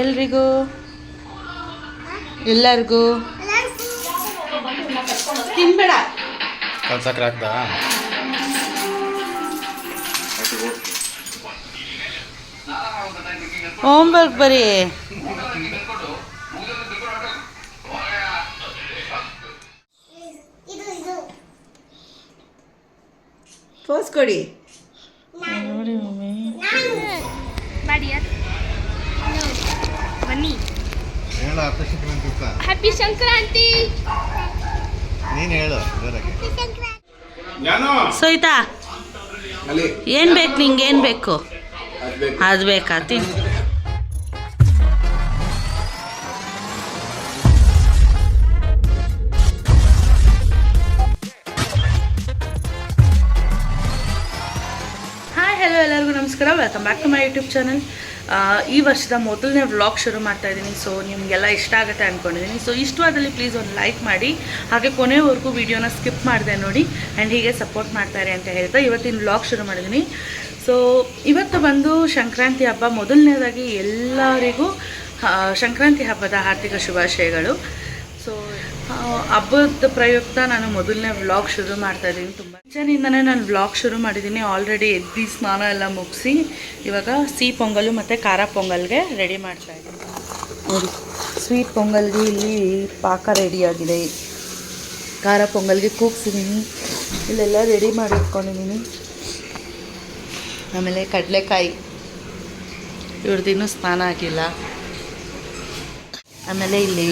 ಎಲ್ರಿಗೂ? ಎಲ್ಲರಿಗೂ? ತಿನ್ಬೇಡ. ಕಲ್ಸಕ್ರೆ ಆಗ್ತಾ? ಹೋಮ್ವರ್ಕ್ ಬರೀ. ಪೋಸ್ ಕೊಡಿ. ನೋಡಿ ಮಮ್ಮಿ. ಬನ್ನಿ. ಹೇಳು ಹ್ಯಾಪಿ ಸಂಕ್ರಾಂತಿ ನೀನು ಹೇಳು ಜೋರಾಗಿ ಸೋಯ್ತಾ ಏನು ಬೇಕು ನಿಂಗೆ ಏನು ಬೇಕು. ಅದು ಬೇಕಾ? ತಿನ್. ನಮಸ್ಕಾರ welcome back to my YouTube channel ಈ ವರ್ಷದ ಮೊದಲನೇ ವ್ಲಾಗ್ ಶುರು ಮಾಡ್ತಾ ಇದ್ದೀನಿ. ಸೊ ನಿಮಗೆಲ್ಲ ಇಷ್ಟ ಆಗುತ್ತೆ ಅಂದ್ಕೊಂಡಿದ್ದೀನಿ ಸೊ ಇಷ್ಟವಾದಲ್ಲಿ ಪ್ಲೀಸ್ ಒಂದು ಲೈಕ್ ಮಾಡಿ. ಹಾಗೆ ಕೊನೆವರೆಗೂ ವಿಡಿಯೋನ ಸ್ಕಿಪ್ ಮಾಡಿದೆ ನೋಡಿ. ಆ್ಯಂಡ್ ಹೀಗೆ ಸಪೋರ್ಟ್ ಮಾಡ್ತಾರೆ ಅಂತ ಹೇಳ್ತಾ ಇವತ್ತಿನ ವ್ಲಾಗ್ ಶುರು ಮಾಡಿದ್ದೀನಿ. ಸೊ ಇವತ್ತು ಬಂದು ಸಂಕ್ರಾಂತಿ ಹಬ್ಬ ಮೊದಲನೇದಾಗಿ ಎಲ್ಲರಿಗೂ ಸಂಕ್ರಾಂತಿ ಹಬ್ಬದ ಆರ್ಥಿಕ ಶುಭಾಶಯಗಳು. ಹಬ್ಬದ ಪ್ರಯುಕ್ತ ನಾನು ಮೊದಲನೇ ವ್ಲಾಗ್ ಶುರು ಮಾಡ್ತಾ ಇದ್ದೀನಿ. ತುಂಬ ಮುಂಚೆನಿಂದನೇ ನಾನು ವ್ಲಾಗ್ ಶುರು ಮಾಡಿದ್ದೀನಿ. ಆಲ್ರೆಡಿ ಎದ್ದು ಸ್ನಾನ ಎಲ್ಲ ಮುಗಿಸಿ, ಇವಾಗ ಸಿಹಿ ಪೊಂಗಲು ಮತ್ತು ಖಾರ ಪೊಂಗಲ್ಗೆ ರೆಡಿ ಮಾಡ್ತಾ ಇದ್ದೀನಿ. ಸ್ವೀಟ್ ಪೊಂಗಲ್ಗೆ ಇಲ್ಲಿ ಪಾಕ ರೆಡಿಯಾಗಿದೆ ಖಾರ ಪೊಂಗಲ್ಗೆ ಕೂಗ್ಸಿದ್ದೀನಿ. ಇಲ್ಲೆಲ್ಲ ರೆಡಿ ಮಾಡಿ ಇಟ್ಕೊಂಡಿದ್ದೀನಿ. ಆಮೇಲೆ ಕಡಲೆಕಾಯಿ. ಇವ್ರದ್ದಿನ್ನೂ ಸ್ನಾನ ಆಗಿಲ್ಲ. ಆಮೇಲೆ ಇಲ್ಲಿ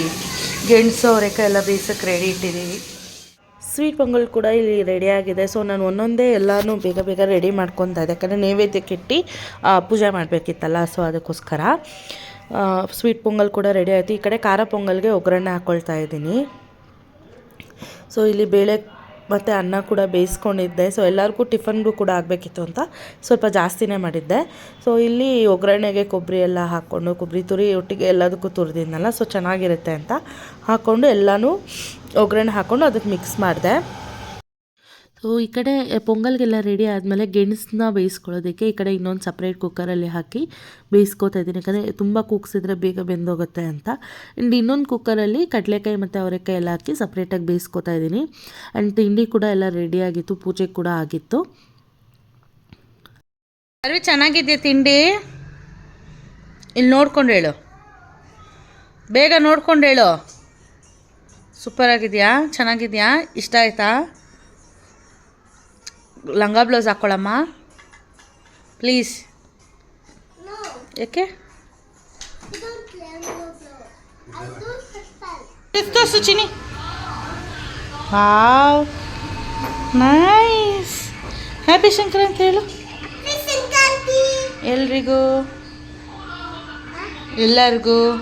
ಗೆಣಸು ಅವರೆಕಾಯಿ ಎಲ್ಲ ಬೇಯಿಸೋಕ್ಕೆ ರೆಡಿ ಇಟ್ಟಿದ್ದೀವಿ ಸ್ವೀಟ್ ಪೊಂಗಲ್ ಕೂಡ ಇಲ್ಲಿ ರೆಡಿ ಆಗಿದೆ. ಸೊ ನಾನು ಒಂದೊಂದೇ ಎಲ್ಲನೂ ಬೇಗ ಬೇಗ ರೆಡಿ ಮಾಡ್ಕೊತಾ ಇದ್ದೆ. ಯಾಕಂದರೆ ನೈವೇದ್ಯಕ್ಕೆ ಇಟ್ಟು ಪೂಜೆ ಮಾಡಬೇಕಿತ್ತಲ್ಲ ಸೊ ಅದಕ್ಕೋಸ್ಕರ. ಸ್ವೀಟ್ ಪೊಂಗಲ್ ಕೂಡ ರೆಡಿ ಆಯಿತು. ಈ ಕಡೆ ಖಾರ ಪೊಂಗಲ್ಗೆ ಒಗ್ಗರಣೆ ಹಾಕ್ಕೊಳ್ತಾ ಇದ್ದೀನಿ. ಸೊ ಇಲ್ಲಿ ಬೇಳೆ ಮತ್ತು ಅನ್ನ ಕೂಡ ಬೇಯಿಸ್ಕೊಂಡಿದ್ದೆ. ಸೊ ಎಲ್ಲರಿಗೂ ಟಿಫನ್ಗೂ ಕೂಡ ಆಗಬೇಕಿತ್ತು ಅಂತ ಸ್ವಲ್ಪ ಜಾಸ್ತಿನೇ ಮಾಡಿದ್ದೆ. ಸೊ ಇಲ್ಲಿ ಒಗ್ಗರಣೆಗೆ ಕೊಬ್ಬರಿ ಎಲ್ಲ ಹಾಕ್ಕೊಂಡು ಕೊಬ್ಬರಿ ತುರಿ ಒಟ್ಟಿಗೆ ಎಲ್ಲದಕ್ಕೂ ತುರಿದಿದ್ನಲ್ಲ ಸೊ ಚೆನ್ನಾಗಿರುತ್ತೆ ಅಂತ ಹಾಕ್ಕೊಂಡು ಎಲ್ಲನೂ ಒಗ್ಗರಣೆ ಹಾಕ್ಕೊಂಡು ಅದಕ್ಕೆ ಮಿಕ್ಸ್ ಮಾಡಿದೆ. ಸೊ ಈ ಕಡೆ ಪೊಂಗಲ್ಗೆಲ್ಲ ರೆಡಿ ಆದಮೇಲೆ ಗೆಣಸನ್ನ ಬೇಯಿಸ್ಕೊಳ್ಳೋದಕ್ಕೆ ಈ ಕಡೆ ಇನ್ನೊಂದು ಸಪ್ರೇಟ್ ಕುಕ್ಕರಲ್ಲಿ ಹಾಕಿ ಬೇಯಿಸ್ಕೊತಾ ಇದ್ದೀನಿ. ಯಾಕಂದರೆ ತುಂಬ ಕೂಗ್ಸಿದ್ರೆ ಬೇಗ ಬೆಂದೋಗುತ್ತೆ ಅಂತ. ಆ್ಯಂಡ್ ಇನ್ನೊಂದು ಕುಕ್ಕರಲ್ಲಿ ಕಡಲೆಕಾಯಿ ಮತ್ತು ಅವರೆಕಾಯಿ ಎಲ್ಲ ಹಾಕಿ ಸಪ್ರೇಟಾಗಿ ಬೇಯಿಸ್ಕೊತಾ ಇದ್ದೀನಿ. ಆ್ಯಂಡ್ ತಿಂಡಿ ಕೂಡ ಎಲ್ಲ ರೆಡಿ ಆಗಿತ್ತು, ಪೂಜೆ ಕೂಡ ಆಗಿತ್ತು. ಅರೆ ಚೆನ್ನಾಗಿದೆಯಾ ತಿಂಡಿ? ಇಲ್ಲಿ ನೋಡ್ಕೊಂಡು ಹೇಳು. ಬೇಗ ನೋಡ್ಕೊಂಡು ಹೇಳು. ಸೂಪರ್ ಆಗಿದೆಯಾ? ಚೆನ್ನಾಗಿದೆಯಾ? ಇಷ್ಟ ಆಯ್ತಾ? ಲಂಗ ಬ್ಲೌಸ್ ಹಾಕ್ಕೊಳಮ್ಮ ಪ್ಲೀಸ್. ಯಾಕೆ? ತೋರಿಸು Chini wow. Nice. Happy Sankranti ಹೇಳು. ಎಲ್ರಿಗೂ. ಎಲ್ಲರಿಗೂ.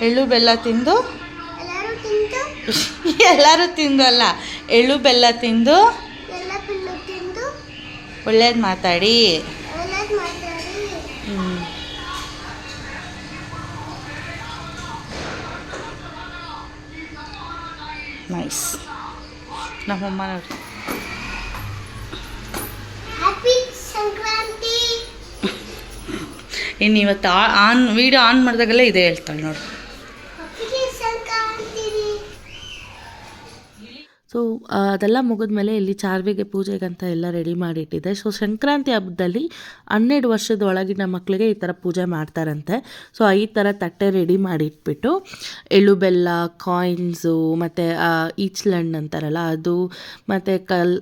ಎಳ್ಳು ಬೆಲ್ಲ ತಿಂದು? ಎಲ್ಲರೂ ತಿಂದು ಅಲ್ಲ. ಎಳ್ಳು ಬೆಲ್ಲ ತಿಂದು ಒಳ್ಳೇದು ಮಾತಾಡಿ. ಹ್ಮ್. ನೈಸ್. ನಮ್ಮಮ್ಮ ನೋಡಿ. ಇನ್ನು ಇವತ್ತು ಆನ್ ವೀಡಿಯೋ ಆನ್ ಮಾಡಿದಾಗೆಲ್ಲ ಇದೇ ಹೇಳ್ತಾಳೆ ನೋಡಿ ಸಂಕ್ರಾಂತಿ ಸೊ ಅದೆಲ್ಲ ಮುಗಿದ್ಮೇಲೆ ಇಲ್ಲಿ ಚಾರ್ವಿಗೆ ಪೂಜೆಗಂತ ಎಲ್ಲ ರೆಡಿ ಮಾಡಿಟ್ಟಿದೆ. ಸೊ ಸಂಕ್ರಾಂತಿ ಹಬ್ಬದಲ್ಲಿ ಹನ್ನೆರಡು ವರ್ಷದ ಒಳಗಿನ ಮಕ್ಕಳಿಗೆ ಈ ಥರ ಪೂಜೆ ಮಾಡ್ತಾರಂತೆ. ಸೊ ಈ ಥರ ತಟ್ಟೆ ರೆಡಿ ಮಾಡಿ ಇಟ್ಬಿಟ್ಟು ಎಳ್ಳು ಬೆಲ್ಲ ಕಾಯಿನ್ಸು ಮತ್ತು ಈಚ್ಲಣ್ಣು ಅಂತಾರಲ್ಲ ಅದು, ಮತ್ತು ಕಲ್,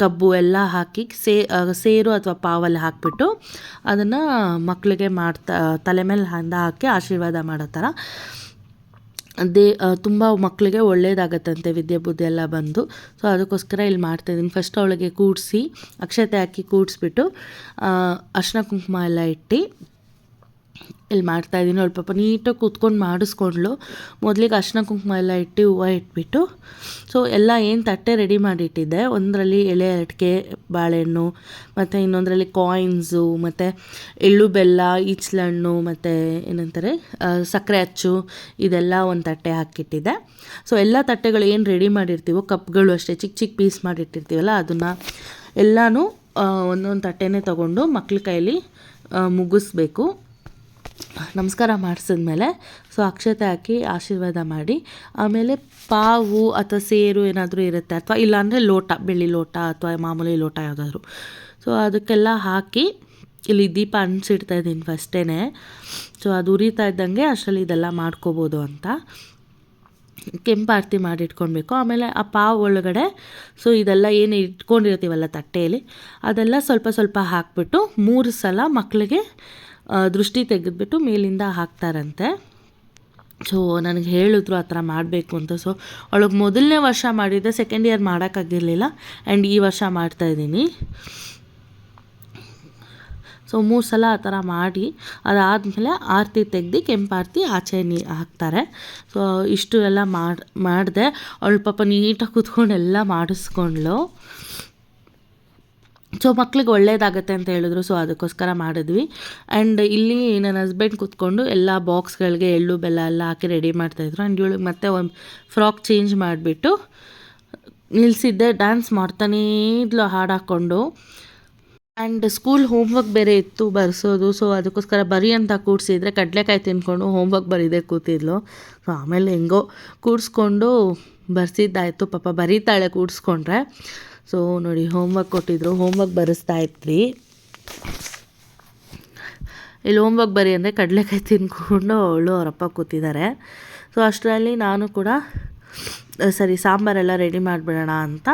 ಕಬ್ಬು ಎಲ್ಲ ಹಾಕಿ ಸೇ ಸೇರು ಅಥವಾ ಪಾವಲ್ಲಿ ಹಾಕಿಬಿಟ್ಟು ಅದನ್ನು ಮಕ್ಕಳಿಗೆ ಮಾಡ್ತಾ, ತಲೆ ಮೇಲೆ ಹಂದ ಹಾಕಿ ಆಶೀರ್ವಾದ ಮಾಡೋ ಥರ. ದೇ ತುಂಬ ಮಕ್ಕಳಿಗೆ ಒಳ್ಳೆಯದಾಗತ್ತಂತೆ ವಿದ್ಯೆ ಬುದ್ಧಿ ಎಲ್ಲ ಬಂದು. ಸೊ ಅದಕ್ಕೋಸ್ಕರ ಇಲ್ಲಿ ಮಾಡ್ತಾಯಿದ್ದೀನಿ ಫಸ್ಟ್ ಅವಳಿಗೆ ಕೂಡಿಸಿ, ಅಕ್ಷತೆ ಹಾಕಿ ಕೂಡಿಸ್ಬಿಟ್ಟು ಅರ್ಶಿನ ಕುಂಕುಮ ಎಲ್ಲ ಇಟ್ಟು ಇಲ್ಲಿ ಮಾಡ್ತಾಯಿದ್ದೀನಿ ಅವಳು ಪಾಪ ನೀಟಾಗಿ ಕೂತ್ಕೊಂಡು ಮಾಡಿಸ್ಕೊಂಡ್ಳು. ಮೊದಲಿಗೆ ಅರ್ಶಿನ ಕುಂಕುಮ ಎಲ್ಲ ಇಟ್ಟು ಹೂವು ಇಟ್ಬಿಟ್ಟು ಸೊ ಎಲ್ಲ ಏನು ತಟ್ಟೆ ರೆಡಿ ಮಾಡಿಟ್ಟಿದ್ದೆ. ಒಂದರಲ್ಲಿ ಎಳೆ ಅಡಿಕೆ, ಬಾಳೆಹಣ್ಣು, ಮತ್ತು ಇನ್ನೊಂದರಲ್ಲಿ ಕಾಯಿನ್ಸು ಮತ್ತು ಎಳ್ಳು ಬೆಲ್ಲ, ಈಚ್ಲಣ್ಣು, ಮತ್ತು ಏನಂತಾರೆ ಸಕ್ಕರೆ ಅಚ್ಚು, ಇದೆಲ್ಲ ಒಂದು ತಟ್ಟೆ ಹಾಕಿಟ್ಟಿದ್ದೆ. ಸೊ ಎಲ್ಲ ತಟ್ಟೆಗಳು ಏನು ರೆಡಿ ಮಾಡಿರ್ತೀವೋ, ಕಪ್ಗಳು ಅಷ್ಟೇ ಚಿಕ್ಕ ಚಿಕ್ಕ ಪೀಸ್ ಮಾಡಿಟ್ಟಿರ್ತೀವಲ್ಲ, ಅದನ್ನು ಎಲ್ಲನೂ ಒಂದೊಂದು ತಟ್ಟೆನೇ ತೊಗೊಂಡು ಮಕ್ಳ ಕೈಯಲ್ಲಿ ಮುಗಿಸ್ಬೇಕು. ನಮಸ್ಕಾರ ಮಾಡಿಸಿದ್ಮೇಲೆ ಸೊ ಅಕ್ಷತೆ ಹಾಕಿ ಆಶೀರ್ವಾದ ಮಾಡಿ, ಆಮೇಲೆ ಪಾವು ಅಥವಾ ಸೇರು ಏನಾದರೂ ಇರುತ್ತೆ ಅಥವಾ ಇಲ್ಲಾಂದರೆ ಲೋಟ, ಬೆಳ್ಳಿ ಲೋಟ ಅಥವಾ ಮಾಮೂಲಿ ಲೋಟ ಯಾವುದಾದ್ರು. ಸೊ ಅದಕ್ಕೆಲ್ಲ ಹಾಕಿ ಇಲ್ಲಿ ದೀಪ ಅನ್ಸಿಡ್ತಾ ಇದ್ದೀನಿ ಫಸ್ಟೇ ಸೊ ಅದು ಉರಿತಾ ಇದ್ದಂಗೆ ಅಷ್ಟರಲ್ಲಿ ಇದೆಲ್ಲ ಮಾಡ್ಕೋಬೋದು ಅಂತ. ಕೆಂಪು ಆರ್ತಿ ಮಾಡಿ ಇಟ್ಕೊಳ್ಬೇಕು. ಆಮೇಲೆ ಆ ಪಾವು ಒಳಗಡೆ, ಸೊ ಇದೆಲ್ಲ ಏನು ಇಟ್ಕೊಂಡಿರ್ತೀವಲ್ಲ ತಟ್ಟೆಯಲ್ಲಿ, ಅದೆಲ್ಲ ಸ್ವಲ್ಪ ಸ್ವಲ್ಪ ಹಾಕ್ಬಿಟ್ಟು ಮೂರು ಸಲ ಮಕ್ಕಳಿಗೆ ದೃಷ್ಟಿ ತೆಗೆದುಬಿಟ್ಟು ಮೇಲಿಂದ ಹಾಕ್ತಾರಂತೆ. ಸೊ ನನಗೆ ಹೇಳಿದ್ರು ಆ ಥರ ಮಾಡಬೇಕು ಅಂತ. ಸೊ ಅವಳಿಗೆ ಮೊದಲನೇ ವರ್ಷ ಮಾಡಿದ್ದೆ ಸೆಕೆಂಡ್ ಇಯರ್ ಮಾಡೋಕ್ಕಾಗಿರಲಿಲ್ಲ. ಆ್ಯಂಡ್ ಈ ವರ್ಷ ಮಾಡ್ತಾಯಿದ್ದೀನಿ ಸೊ ಮೂರು ಸಲ ಆ ಥರ ಮಾಡಿ. ಅದಾದಮೇಲೆ ಆರತಿ ತೆಗ್ದು ಕೆಂಪಾರತಿ ಆಚೆ ನೀ ಹಾಕ್ತಾರೆ. ಸೊ ಇಷ್ಟು ಎಲ್ಲ ಮಾಡಿ, ಮಾಡಿದೆ. ಅವಳು ಪಾಪ ನೀಟಾಗಿ ಕೂತ್ಕೊಂಡು ಎಲ್ಲ ಮಾಡಿಸ್ಕೊಂಡ್ಳು. ಸೊ ಮಕ್ಳಿಗೆ ಒಳ್ಳೇದಾಗತ್ತೆ ಅಂತ ಹೇಳಿದ್ರು ಸೊ ಅದಕ್ಕೋಸ್ಕರ ಮಾಡಿದ್ವಿ. ಆ್ಯಂಡ್ ಇಲ್ಲಿ ನನ್ನ ಹಸ್ಬೆಂಡ್ ಕೂತ್ಕೊಂಡು ಎಲ್ಲ ಬಾಕ್ಸ್ಗಳಿಗೆ ಎಳ್ಳು, ಬೆಲ್ಲ ಎಲ್ಲ ಹಾಕಿ ರೆಡಿ ಮಾಡ್ತಾಯಿದ್ರು ಆ್ಯಂಡ್ ಇವಳಿಗೆ ಮತ್ತೆ ಒಂದು ಫ್ರಾಕ್ ಚೇಂಜ್ ಮಾಡಿಬಿಟ್ಟು ನಿಲ್ಲಿಸಿದ್ದೆ ಡ್ಯಾನ್ಸ್ ಮಾಡ್ತಾನೇ ಇದ್ಲು, ಹಾಡು ಹಾಕ್ಕೊಂಡು ಆ್ಯಂಡ್ ಸ್ಕೂಲ್ ಹೋಮ್ವರ್ಕ್ ಬೇರೆ ಇತ್ತು ಬರ್ಸೋದು ಸೊ ಅದಕ್ಕೋಸ್ಕರ ಬರಿ ಅಂತ ಕೂಡಿಸಿದ್ರೆ ಕಡಲೆಕಾಯಿ ತಿನ್ಕೊಂಡು ಹೋಮ್ವರ್ಕ್ ಬರೀದೆ ಕೂತಿದ್ಲು. ಸೊ ಆಮೇಲೆ ಹೆಂಗೋ ಕೂಡಿಸ್ಕೊಂಡು ಬರ್ಸಿದ್ದಾಯಿತು, ಪಾಪ ಬರೀತಾಳೆ ಕೂಡಿಸ್ಕೊಂಡ್ರೆ. ಸೊ ನೋಡಿ ಹೋಮ್ವರ್ಕ್ ಕೊಟ್ಟಿದ್ರು. ಹೋಮ್ವರ್ಕ್ ಬರೆಸ್ತಾ ಇದ್ವಿ ಇಲ್ಲಿ ಹೋಮ್ವರ್ಕ್ ಬರಿ ಅಂದರೆ ಕಡಲೆಕಾಯಿ ತಿನ್ಕೊಂಡು ಅವಳು ಅವರಪ್ಪ ಕೂತಿದ್ದಾರೆ. ಸೊ ಅಷ್ಟರಲ್ಲಿ ನಾನು ಕೂಡ ಸರಿ ಸಾಂಬಾರೆಲ್ಲ ರೆಡಿ ಮಾಡಿಬಿಡೋಣ ಅಂತ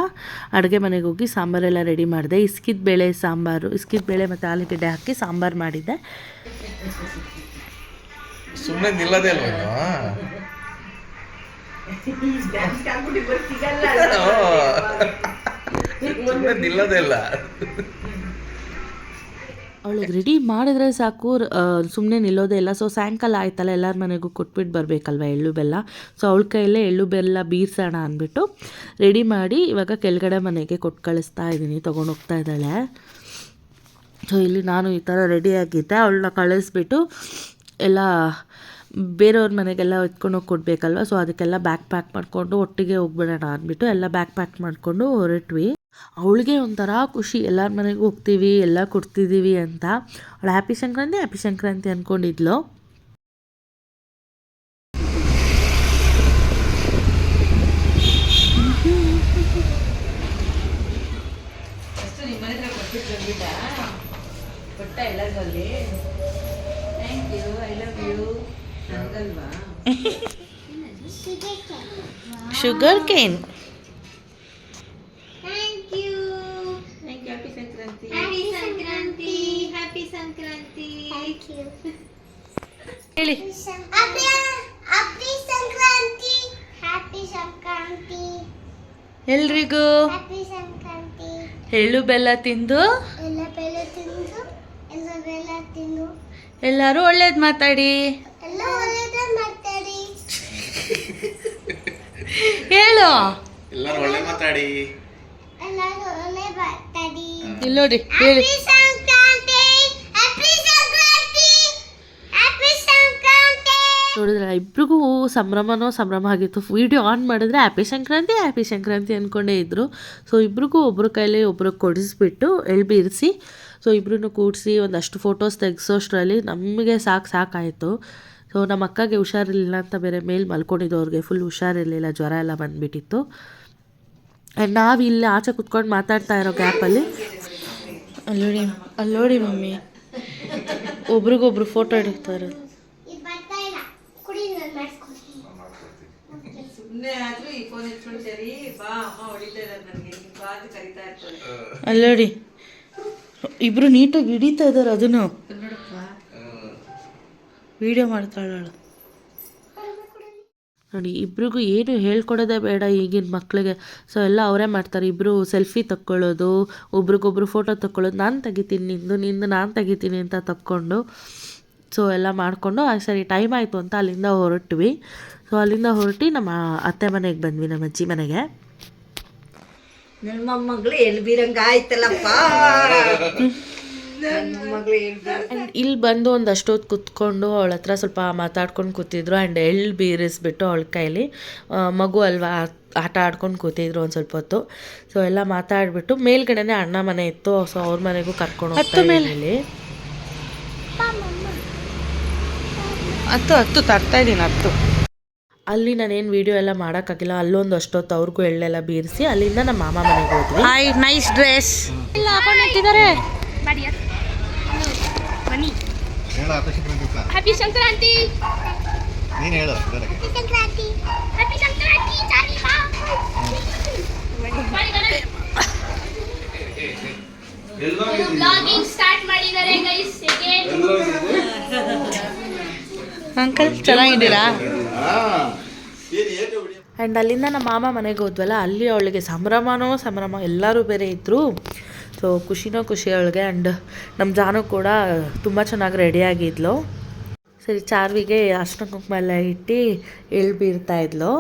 ಅಡುಗೆ ಮನೆಗೆ ಹೋಗಿ ಸಾಂಬಾರೆಲ್ಲ ರೆಡಿ ಮಾಡಿದೆ. ಇಸ್ಕಿದ ಬೇಳೆ ಸಾಂಬಾರು ಇಸ್ಕಿದ ಬೇಳೆ ಮತ್ತು ಆಲೂಗಡ್ಡೆ ಹಾಕಿ ಸಾಂಬಾರು ಮಾಡಿದ್ದೆ ಸುಮ್ಮನೆ ನಿಲ್ಲದೇ ಅಲ್ವಾ ಸುಮ್ಮನೆ ನಿಲ್ಲದೇ ಇಲ್ಲ. ಅವಳಿಗೆ ರೆಡಿ ಮಾಡಿದ್ರೆ ಸಾಕು ಸುಮ್ಮನೆ ನಿಲ್ಲೋದೇ ಇಲ್ಲ. ಸೊ ಸಾಯಂಕಾಲ ಆಯ್ತಲ್ಲ, ಎಲ್ಲರ ಮನೆಗೂ ಕೊಟ್ಬಿಟ್ಟು ಬರಬೇಕಲ್ವ ಎಳ್ಳು ಬೆಲ್ಲ? ಸೊ ಅವಳ ಕೈಯಲ್ಲೇ ಎಳ್ಳು ಬೆಲ್ಲ ಬೀರ್ಸೋಣ ಅಂದ್ಬಿಟ್ಟು ರೆಡಿ ಮಾಡಿ ಇವಾಗ ಕೆಳಗಡೆ ಮನೆಗೆ ಕೊಟ್ಟು ಕಳಿಸ್ತಾ ಇದ್ದೀನಿ, ತೊಗೊಂಡು ಹೋಗ್ತಾ ಇದ್ದಾಳೆ. ಸೊ ಇಲ್ಲಿ ನಾನು ಈ ಥರ ರೆಡಿಯಾಗಿದ್ದೆ ಅವಳನ್ನ ಕಳಿಸ್ಬಿಟ್ಟು ಎಲ್ಲ ಬೇರೆಯವ್ರ ಮನೆಗೆಲ್ಲ ಎತ್ಕೊಂಡು ಹೋಗಿ ಕೊಡಬೇಕಲ್ವ? ಸೊ ಅದಕ್ಕೆಲ್ಲ ಬ್ಯಾಗ್ ಪ್ಯಾಕ್ ಮಾಡಿಕೊಂಡು ಒಟ್ಟಿಗೆ ಹೋಗ್ಬಿಡೋಣ ಅಂದ್ಬಿಟ್ಟು ಎಲ್ಲ ಬ್ಯಾಗ್ ಪ್ಯಾಕ್ ಮಾಡಿಕೊಂಡು ಹೊರಟ್ವಿ. ಅವಳಿಗೆ ಒಂಥರ ಖುಷಿ ಎಲ್ಲರ ಮನೆಗೂ ಹೋಗ್ತೀವಿ ಎಲ್ಲ ಕೊಡ್ತಿದ್ದೀವಿ ಅಂತ ಅವಳು happy Sankranti happy Sankranti ಅಂದ್ಕೊಂಡಿದ್ಲು sugar cane Happy Sankranti. Thank you. ಹೇಳಿ ಹ್ಯಾಪಿ ಸಂಕ್ರಾಂತಿ. Happy Sankranti. ಎಲ್ರಿಗೂ Happy Sankranti. ಎಳ್ಳು ಬೆಲ್ಲ ತಿಂದು ಎಲ್ಲ ಬೆಲ್ಲ ತಿಂದು ಎಲ್ಲ ಬೆಲ್ಲ ತಿಂದು ಎಲ್ಲರೂ ಒಳ್ಳೇದು ಮಾತಾಡಿ ಎಲ್ಲ ಒಳ್ಳೆದ ಮಾತಾಡಿ ಹೇಳು ಎಲ್ಲರೂ ಒಳ್ಳೆ ಮಾತಾಡಿ ಎಲ್ಲರೂ ಒಳ್ಳೆ ಮಾತಾಡಿ ಇಲ್ಲಿ ನೋಡಿ ಹೇಳಿ ಸಂಕ್ರಾಂತಿ Happy ಸಂಕ್ರಾಂತಿ Happy ಸಂಕ್ರಾಂತಿ ನೋಡಿದ್ರೆ ಇಬ್ರಿಗೂ ಸಂಭ್ರಮನೋ ಸಂಭ್ರಮ ಆಗಿತ್ತು. ವಿಡಿಯೋ ಆನ್ ಮಾಡಿದ್ರೆ ಹ್ಯಾಪಿ ಸಂಕ್ರಾಂತಿ ಹ್ಯಾಪಿ ಸಂಕ್ರಾಂತಿ ಅಂದ್ಕೊಂಡೇ ಇದ್ದರು ಸೊ ಇಬ್ರಿಗೂ ಒಬ್ರ ಕೈಲಿ ಒಬ್ರಿಗೆ ಕೊಡಿಸ್ಬಿಟ್ಟು ಎಳ್ಬಿರಿಸಿ ಸೊ ಇಬ್ಬರೂ ಕೂಡಿಸಿ ಒಂದಷ್ಟು ಫೋಟೋಸ್ ತೆಗೆಸೋಷ್ಟರಲ್ಲಿ ನಮಗೆ ಸಾಕು ಸಾಕಾಯಿತು. ಸೊ ನಮ್ಮ ಅಕ್ಕಗೆ ಹುಷಾರಿರಲಿಲ್ಲ ಅಂತ ಬೇರೆ ಮೇಲೆ ಮಲ್ಕೊಂಡಿದ್ದು ಅವ್ರಿಗೆ. ಫುಲ್ ಹುಷಾರಿರಲಿಲ್ಲ ಜ್ವರ ಎಲ್ಲ ಬಂದುಬಿಟ್ಟಿತ್ತು. ಆ್ಯಂಡ್ ನಾವು ಇಲ್ಲಿ ಆಚೆ ಕುತ್ಕೊಂಡು ಮಾತಾಡ್ತಾ ಇರೋ ಗ್ಯಾಪಲ್ಲಿ ಅಲ್ಲೋಡಿ ಅಲ್ಲೋಡಿ ಮಮ್ಮಿ. ಒಬ್ರಿಗೊಬ್ರು ಫೋಟೋ ಹಿಡಿತಾರೆ ಇದು ಬರ್ತಾ ಇಲ್ಲ ಕುಡಿ ನಾನು ಮಾಡಿಸ್ಕೊಡ್ತೀನಿ ಅಲ್ಲೋಡಿ ಇಬ್ರು ನೀಟಾಗಿ ಹಿಡಿತಾ ಇದ್ದಾರೆ ಅದನ್ನು. ವಿಡಿಯೋ ಮಾಡ್ತಾಳಳು. ನೋಡಿ ಇಬ್ರಿಗೂ ಏನು ಹೇಳ್ಕೊಡೋದೇ ಬೇಡ ಈಗಿನ ಮಕ್ಕಳಿಗೆ ಸೊ ಎಲ್ಲ ಅವರೇ ಮಾಡ್ತಾರೆ. ಇಬ್ಬರು ಸೆಲ್ಫಿ ತಕ್ಕೊಳ್ಳೋದು ಒಬ್ರಿಗೊಬ್ರು ಫೋಟೋ ತಕ್ಕೊಳ್ಳೋದು. ನಾನು ತೆಗಿತೀನಿ ನಿಂದು ನಿಂದು ನಾನು ತೆಗಿತೀನಿ ಅಂತ ತಕ್ಕೊಂಡು. ಸೊ ಎಲ್ಲ ಮಾಡಿಕೊಂಡು ಸರಿ ಟೈಮ್ ಆಯಿತು ಅಂತ ಅಲ್ಲಿಂದ ಹೊರಟ್ವಿ. ಸೊ ಅಲ್ಲಿಂದ ಹೊರಟಿ ನಮ್ಮ ಅತ್ತೆ ಮನೆಗೆ ಬಂದ್ವಿ ನಮ್ಮ ಅಜ್ಜಿ ಮನೆಗೆ. ನನ್ನ ಮೊಮ್ಮಗಳು ಎಲ್ಲಿ ಬೀರಂಗ ಆಯ್ತಲ್ಲಪ್ಪ ಇಲ್ಲಿ ಬಂದು ಒಂದು ಅಷ್ಟೊತ್ತು ಕುತ್ಕೊಂಡು ಅವಳ ಹತ್ರ ಸ್ವಲ್ಪ ಮಾತಾಡ್ಕೊಂಡು ಕೂತಿದ್ರು ಆ್ಯಂಡ್ ಎಳ್ಳು ಬೀರಿಸ್ಬಿಟ್ಟು ಅವಳ ಕೈಲಿ. ಮಗು ಅಲ್ವಾ ಆಟ ಆಡ್ಕೊಂಡು ಕೂತಿದ್ರು ಒಂದು ಸ್ವಲ್ಪ ಹೊತ್ತು. ಸೊ ಎಲ್ಲ ಮಾತಾಡ್ಬಿಟ್ಟು ಮೇಲ್ಗಡೆನೆ ಅಣ್ಣ ಮನೆ ಇತ್ತು. ಸೊ ಅವ್ರ ಮನೆಗೂ ಕರ್ಕೊಂಡು ಹೋಗ್ತಾ ಮೇಲೆ. ಹತ್ತು ಹತ್ತು ತರ್ತಾ ಇದ್ದೀನಿ ಹತ್ತು. ಅಲ್ಲಿ ನಾನೇನು ವೀಡಿಯೋ ಎಲ್ಲ ಮಾಡೋಕ್ಕಾಗಿಲ್ಲ. ಅಲ್ಲೊಂದು ಅಷ್ಟೊತ್ತು ಅವ್ರಿಗೂ ಎಳ್ಳೆಲ್ಲ ಬೀರಿಸಿ ಅಲ್ಲಿಂದ ನಮ್ಮ ಮಾಮ ಮನೆಗೆ ಹೋದ್ವಿ. Hi nice dress happy Sankranti. ನೀನು ಹೇಳು ಸಂಕ್ರಾಂತಿ. ಹ್ಯಾಪಿ ಸಂಕ್ರಾಂತಿ ಚಾಲಿಮಾ ಬ್ಲಾಗಿಂಗ್ ಸ್ಟಾರ್ಟ್ ಮಾಡಿದ್ದಾರೆ ಗೈಸ್ ಅಗೇನ್ ಅಂಕಲ್ ಚೆನ್ನಾಗಿದ್ದೀರಾ? ಆ್ಯಂಡ್ ಅಲ್ಲಿಂದ ನಮ್ಮ ಮಾಮ ಮನೆಗೆ ಹೋದ್ವಲ್ಲ ಅಲ್ಲಿ ಅವಳಿಗೆ ಸಂಭ್ರಮನೋ ಸಂಭ್ರಮ ಎಲ್ಲರೂ ಬೇರೆ ಇದ್ದರು ಸೊ ಖುಷಿನೋ ಖುಷಿ ಅವಳಿಗೆ ಆ್ಯಂಡ್ ನಮ್ಮ ಜಾನು ಕೂಡ ತುಂಬ ಚೆನ್ನಾಗಿ ರೆಡಿಯಾಗಿದ್ಲು ಸರಿ ಚಾರ್ವಿಗೆ ಅರ್ಶನ ಕುಂಕುಮ ಎಲ್ಲ ಇಟ್ಟು ಎಳ್ ಬೀರ್ತಾ ಇದ್ಲು.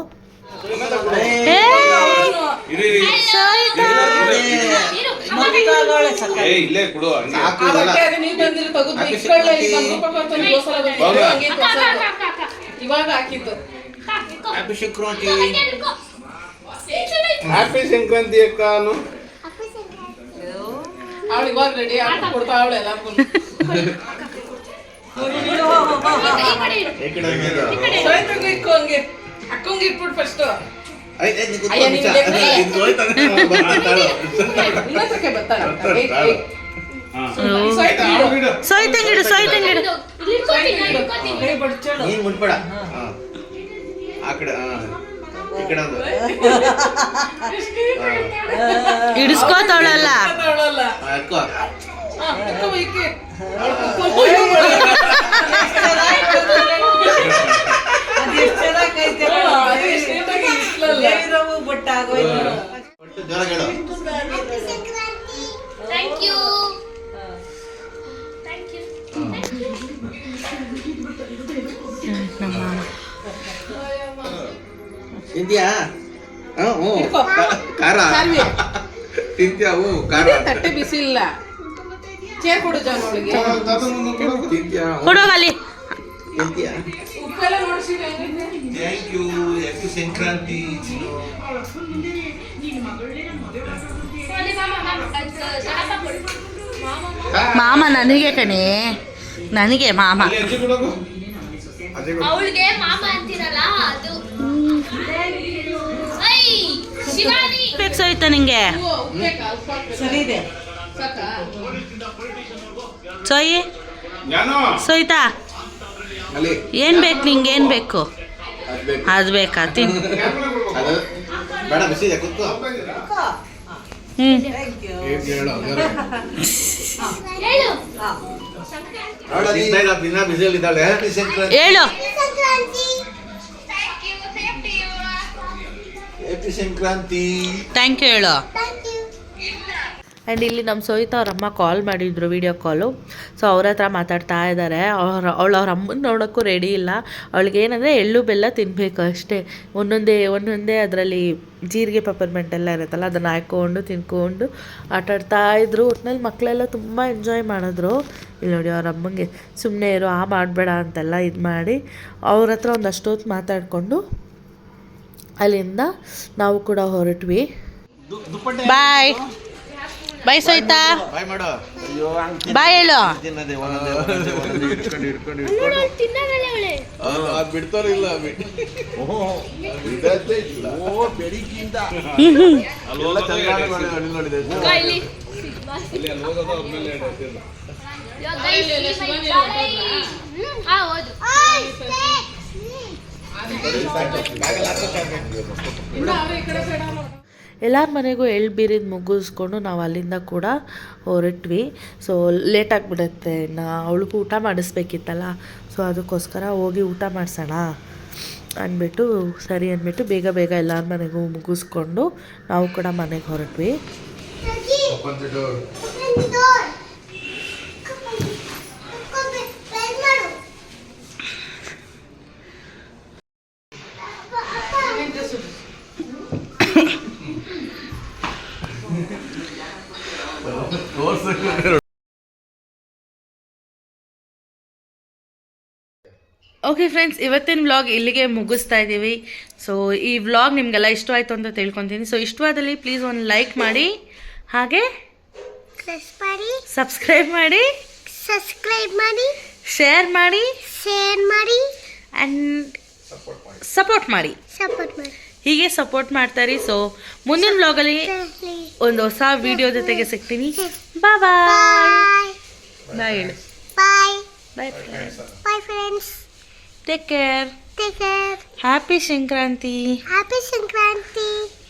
ಇಲ್ಲೇ ಕೊಡು ಇವಾಗ ಹಾಕಿದ್ದು. ಹ್ಯಾಪಿ ಸಂಕ್ರಾಂತಿ ಹ್ಯಾಪಿ ಸಂಕ್ರಾಂತಿ ಅಕ್ಕನು ಅವಳು ಇವಾಗ ರೆಡಿ ಆಗಿ ಕೊಡ್ತಾ ಅವಳು ಎಲ್ಲರಿಗೂ ಹಂಗೆ. ಅಕ್ಕಂಗೆ ಇಟ್ಬಿಟ್ಟು ಫಸ್ಟ್ ಅಯ್ಯ, ಬರ್ತಾಳೆ. ಸೋಯ್ತಂಗಿಡು ಸೋಯ್ತಂಗಿಡು ನೀನ್ ಮುಟ್ಬೇಡ. ಆ ಕಡೆ. ಈ ಕಡೆ ಒಂದು ಹಿಡಿಸ್ಕೋತಾವಳಲ್ಲ ಜೋರಾಗಿ ಹೇಳು ಥ್ಯಾಂಕ್ ಯು ತಿಂತ್ಯಾ ಹಾ, ಹ್ಞೂ. ಖಾರ. ತಿಂತ್ಯಾ ಹ್ಞೂ ಖಾರ. ತಟ್ಟೆ ಬಿಸಿ ಇಲ್ಲ ಚೇರ್ ಕೊಡು ಜಾನ್ ಅವಳಿಗೆ. ತಿಂತ್ಯಾ ಕೊಡೋಗಲ್ಲಿ ತಿಂತ್ಯಾ ಉಪ್ಪೆಲ್ಲ ನೋಡಿಸಿ ಹೆಂಗಿದೆ ಥ್ಯಾಂಕ್ ಯು ಹ್ಯಾಪಿ ಸಂಕ್ರಾಂತಿ. ಮಾಮ ನನಗೆ ಕಣೆ. ನನಗೆ ಮಾಮ. ಅವಳಿಗೆ ಮಾಮ ಅಂತೀರಲ್ಲ ಅದು. ಶಿವಾನಿ. ನಿಂಗೆ? ಸೊಯಿ ಸೊಯ್ತಾ ಏನ್ ಸೋಯಿ? ಸೋಯ್ತಾ? ಅಲ್ಲಿ. ಏನು ಬೇಕು ನಿಂಗೆ ಏನು ಬೇಕು? ಅದ್ ಬೇಕಾ. ತಿನ್. ಅದು ಬೇಡ ಬಿಸಿ ಇದೆ ಕೂತ್ಕೋ. ಹ್ಞೂ ಹೇಳು. Sankranti. Thank you same you happy Sankranti. Thank you ಹೇಳು. ಥ್ಯಾಂಕ್ ಯು ಆ್ಯಂಡ್ ಇಲ್ಲಿ ನಮ್ಮ ಸೋಹಿತಾ ಅವರಮ್ಮ ಅಮ್ಮ ಕಾಲ್ ಮಾಡಿದ್ರು ವಿಡಿಯೋ ಕಾಲು ಸೊ ಅವ್ರ ಹತ್ರ ಮಾತಾಡ್ತಾ ಇದ್ದಾರೆ ಅವ್ರ ಅವಳು ಅವ್ರ ಅಮ್ಮನ ನೋಡೋಕ್ಕೂ ರೆಡಿ ಇಲ್ಲ. ಅವಳಿಗೆ ಏನಂದರೆ ಎಳ್ಳು ಬೆಲ್ಲ ತಿನ್ನಬೇಕು ಅಷ್ಟೇ. ಒಂದೊಂದೇ ಒಂದೊಂದೇ ಅದರಲ್ಲಿ ಜೀರಿಗೆ ಪೆಪರ್ಮೆಂಟ್ ಎಲ್ಲ ಇರುತ್ತಲ್ಲ ಅದನ್ನು ಹಾಕ್ಕೊಂಡು ತಿನ್ಕೊಂಡು ಆಟಾಡ್ತಾ ಇದ್ರು. ಒಟ್ನಲ್ಲಿ ಮಕ್ಕಳೆಲ್ಲ ತುಂಬ ಎಂಜಾಯ್ ಮಾಡಿದ್ರು. ಇಲ್ಲಿ ನೋಡಿ ಅವ್ರ ಅಮ್ಮಂಗೆ ಸುಮ್ಮನೆ ಇರು ಆ ಮಾಡಬೇಡ ಅಂತೆಲ್ಲ ಇದು ಮಾಡಿ ಅವ್ರ ಹತ್ರ ಒಂದು ಅಷ್ಟೊತ್ತು ಮಾತಾಡಿಕೊಂಡು ಅಲ್ಲಿಂದ ನಾವು ಕೂಡ ಹೊರಟ್ವಿ. ಬಾಯ್ ಬಾಯ್ ಸೋಯ್ತಾ ಬಾಯ್ ಮಾಡು. ಅಯ್ಯೋ ಹಂಗ್ ಬಾಯ್ ಹೇಳು. ತಿನ್ನದೆ ಎಲ್ಲರ ಮನೆಗೂ ಎಳ್ಳು ಬೀರಿದ ಮುಗಿಸ್ಕೊಂಡು ನಾವು ಅಲ್ಲಿಂದ ಕೂಡ ಹೊರಟ್ವಿ. ಸೊ ಲೇಟ್ ಆಗಿಬಿಡುತ್ತೆ. ನಾ ಅವಳಿಗೂ ಊಟ ಮಾಡಿಸ್ಬೇಕಿತ್ತಲ್ಲ. ಸೊ ಅದಕ್ಕೋಸ್ಕರ ಹೋಗಿ ಊಟ ಮಾಡಿಸೋಣ ಅಂದ್ಬಿಟ್ಟು ಸರಿ ಅಂದ್ಬಿಟ್ಟು ಬೇಗ ಬೇಗ ಎಲ್ಲರ ಮನೆಗೂ ಮುಗಿಸ್ಕೊಂಡು ನಾವು ಕೂಡ ಮನೆಗೆ ಹೊರಟ್ವಿ. ಓಕೆ ಫ್ರೆಂಡ್ಸ್ ಇವತ್ತಿನ ವ್ಲಾಗ್ ಇಲ್ಲಿಗೆ ಮುಗಿಸ್ತಾ ಇದ್ದೀವಿ ಸೊ ಈ ವ್ಲಾಗ್ ನಿಮಗೆಲ್ಲ ಇಷ್ಟವಾಯಿತು ಅಂತ ತಿಳ್ಕೊತೀನಿ. ಸೊ ಇಷ್ಟವಾದಲ್ಲಿ ಪ್ಲೀಸ್ ಒಂದು ಲೈಕ್ ಮಾಡಿ ಹಾಗೆ ಸಬ್ಸ್ಕ್ರೈಬ್ ಮಾಡಿ. ಸಬ್ಸ್ಕ್ರೈಬ್ ಮಾಡಿ ಶೇರ್ ಮಾಡಿ. ಶೇರ್ ಮಾಡಿ ಆ್ಯಂಡ್ ಸಪೋರ್ಟ್ ಮಾಡಿ. ಸಪೋರ್ಟ್ ಮಾಡಿ. ಹೀಗೆ ಸಪೋರ್ಟ್ ಮಾಡ್ತಾರೆ ಸೊ ಮುಂದಿನ ವ್ಲಾಗಲ್ಲಿ ಒಂದು ಹೊಸ ವಿಡಿಯೋ ಜೊತೆಗೆ ಸಿಗ್ತೀನಿ. ಬಾಯ್ ಬಾಯ್ ಬಾಯ್ ಹೇಳು. Bye bye bye friends Take care. Take care. Happy Sinkranti. Happy Sinkranti.